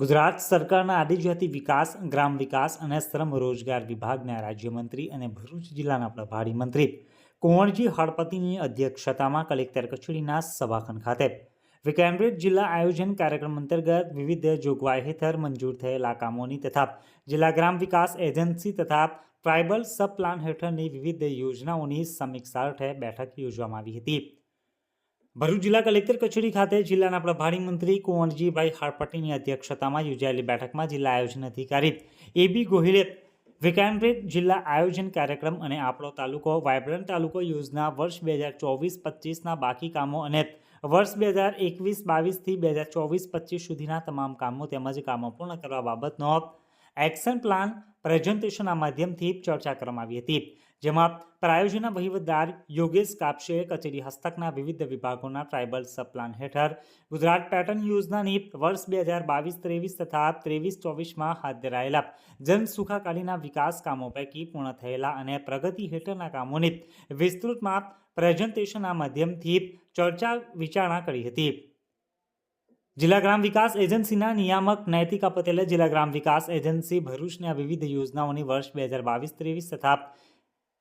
ગુજરાત સરકારના આદિજાતિ વિકાસ, ગ્રામ વિકાસ અને શ્રમ રોજગાર વિભાગના રાજ્યમંત્રી અને ભરૂચ જિલ્લાના પ્રભારી મંત્રી કુંવરજી હળપતિની અધ્યક્ષતામાં કલેક્ટર કચેરીના સભાખંડ ખાતે વિકેન્દ્રિત જિલ્લા આયોજન કાર્યક્રમ અંતર્ગત વિવિધ જોગવાઈ હેઠળ મંજૂર થયેલા કામોની તથા જિલ્લા ગ્રામ વિકાસ એજન્સી તથા ટ્રાઇબલ સબ પ્લાન હેઠળની વિવિધ યોજનાઓની સમીક્ષા અર્થે બેઠક યોજવામાં આવી હતી. ભરૂચ જિલ્લા કલેક્ટર કચેરી ખાતે જિલ્લાના પ્રભારી મંત્રી કુંવરજીભાઈ હારપટ્ટીની અધ્યક્ષતામાં યોજાયેલી બેઠકમાં જિલ્લા આયોજન અધિકારી એબી ગોહિલે વિકેન્દ્રિત જિલ્લા આયોજન કાર્યક્રમ અને આપણો તાલુકો વાયબ્રન્ટ તાલુકો યોજના વર્ષ બે હજાર ચોવીસ પચીસના બાકી કામો અને વર્ષ બે હજાર એકવીસ બાવીસથી બે હજાર ચોવીસ પચીસ સુધીના તમામ કામો તેમજ કામો પૂર્ણ કરવા બાબતનો એક્શન પ્લાન પ્રેઝન્ટેશનના માધ્યમથી ચર્ચા કરવામાં આવી હતી. જેમાં પ્રાયોજના વહીવટદાર યોગેશ કાપશેએ કચેરી હસ્તકના વિવિધ વિભાગોના ટ્રાઇબલ સબપ્લાન હેઠળ, ગુજરાત પેટર્ન યોજનાની વર્ષ બે હજાર બાવીસ ત્રેવીસ તથા ત્રેવીસ ચોવીસમાં હાથ ધરાયેલા જન સુખાકારીના વિકાસ કામો પૈકી પૂર્ણ થયેલા અને પ્રગતિ હેઠળના કામોની વિસ્તૃતમાં પ્રેઝન્ટેશનના માધ્યમથી ચર્ચા વિચારણા કરી હતી. જિલ્લા ગ્રામ વિકાસ એજન્સીના નિયામક નૈતિકા પટેલે જિલ્લા ગ્રામ વિકાસ એજન્સી ભરૂચની વિવિધ યોજનાઓની વર્ષ બે હજાર બાવીસ ત્રેવીસ તથા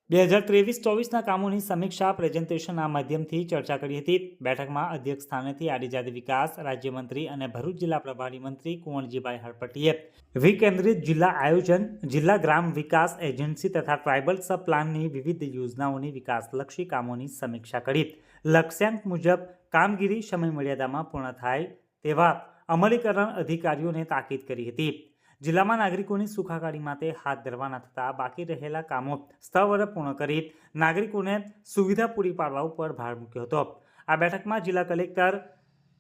બે હજાર ત્રેવીસ ચોવીસના કામોની સમીક્ષા પ્રેઝન્ટેશનના માધ્યમથી ચર્ચા કરી હતી. બેઠકમાં અધ્યક્ષ સ્થાનેથી આદિજાતિ વિકાસ, રાજ્યમંત્રી અને ભરૂચ જિલ્લા પ્રભારી મંત્રી કુંવરજીભાઈ હળપટીએ વિકેન્દ્રિત જિલ્લા આયોજન, જિલ્લા ગ્રામ વિકાસ એજન્સી તથા ટ્રાઇબલ સબ પ્લાનની વિવિધ યોજનાઓની વિકાસલક્ષી કામોની સમીક્ષા કરી. લક્ષ્યાંક મુજબ કામગીરી સમય મર્યાદામાં પૂર્ણ થાય તેવા અમલીકરણ અધિકારીઓને તાકીદ કરી હતી. જિલ્લામાં નાગરિકોની સુખાકારી માટે હાથ ધરવાના થતા બાકી રહેલા કામો સ્થળવરે પૂર્ણ કરી નાગરિકોને સુવિધા પૂરી પાડવા ઉપર ભાર મૂક્યો હતો. આ બેઠકમાં જિલ્લા કલેક્ટર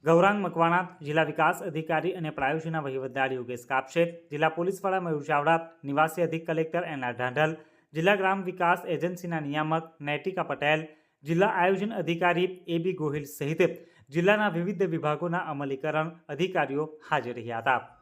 ગૌરાંગ મકવાણા, જિલ્લા વિકાસ અધિકારી અને પ્રાયોજના વહીવટદાર યોગેશ કાપશે, જિલ્લા પોલીસ વડા મયુર ચાવડા, નિવાસી અધિક કલેક્ટર એન આર ઢાંઢલ, જિલ્લા ગ્રામ વિકાસ એજન્સીના નિયામક નૈતિકા પટેલ, જિલ્લા આયોજન અધિકારી એ બી ગોહિલ સહિત જિલ્લાના વિવિધ વિભાગોના અમલીકરણ અધિકારીઓ હાજર રહ્યા હતા.